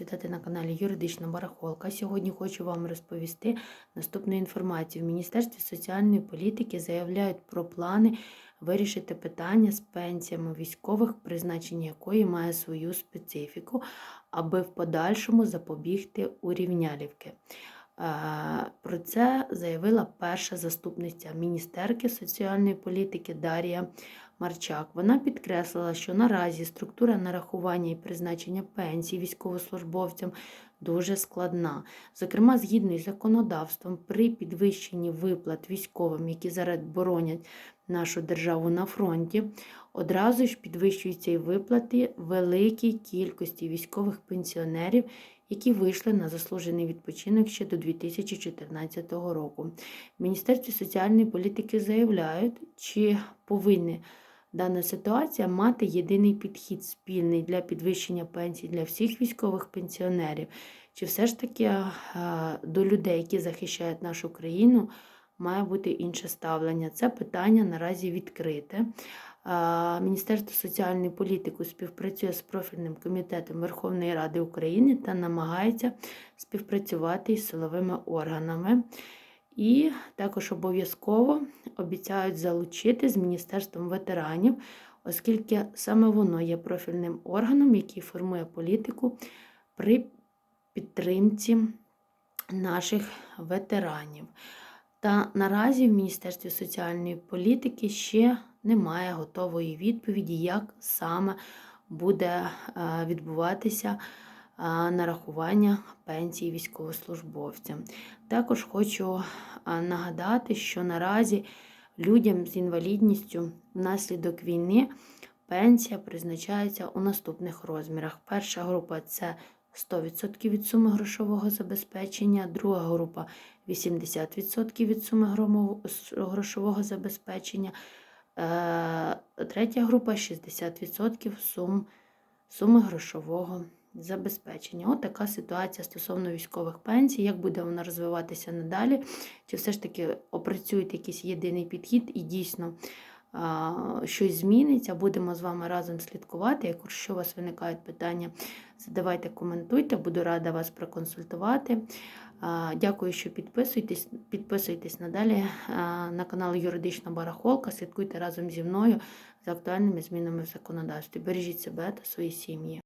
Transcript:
Вітати на каналі Юридична Барахолка. Сьогодні хочу вам розповісти наступну інформацію. В Міністерстві соціальної політики заявляють про плани вирішити питання з пенсіями військових, призначення якої має свою специфіку, аби в подальшому запобігти урівнялівки. Е, Про це заявила перша заступниця міністерки соціальної політики Дар'я Марчак. Вона підкреслила, що наразі структура нарахування і призначення пенсій військовослужбовцям дуже складна. Зокрема, згідно із законодавством, при підвищенні виплат військовим, які зараз боронять нашу державу на фронті, одразу ж підвищуються і виплати великій кількості військових пенсіонерів, які вийшли на заслужений відпочинок ще до 2014 року. В Міністерстві соціальної політики заявляють, чи повинні дана ситуація мати єдиний підхід спільний для підвищення пенсій для всіх військових пенсіонерів, чи все ж таки до людей, які захищають нашу країну, має бути інше ставлення. Це питання наразі відкрите. Міністерство соціальної політики співпрацює з профільним комітетом Верховної Ради України та намагається співпрацювати із силовими органами. І також обов'язково обіцяють залучити з Міністерством ветеранів, оскільки саме воно є профільним органом, який формує політику при підтримці наших ветеранів. Та наразі в Міністерстві соціальної політики ще немає готової відповіді, як саме буде е, відбуватися е, нарахування пенсії військовослужбовцям. Також хочу е, нагадати, що наразі людям з інвалідністю внаслідок війни пенсія призначається у наступних розмірах. Перша група це 100% від суми грошового забезпечення, друга група 80% від суми грошового забезпечення, е, третя група 60% сум, суми грошового забезпечення. От така ситуація стосовно військових пенсій. Як буде вона розвиватися надалі? Чи все ж таки опрацюють якийсь єдиний підхід і дійсно щось зміниться? Будемо з вами разом слідкувати. Якщо у вас виникають питання, задавайте, коментуйте, буду рада вас проконсультувати. Дякую, що підписуєтесь. Підписуйтесь надалі на канал Юридична Барахолка. Слідкуйте разом зі мною за актуальними змінами в законодавстві. Бережіть себе та свої сім'ї.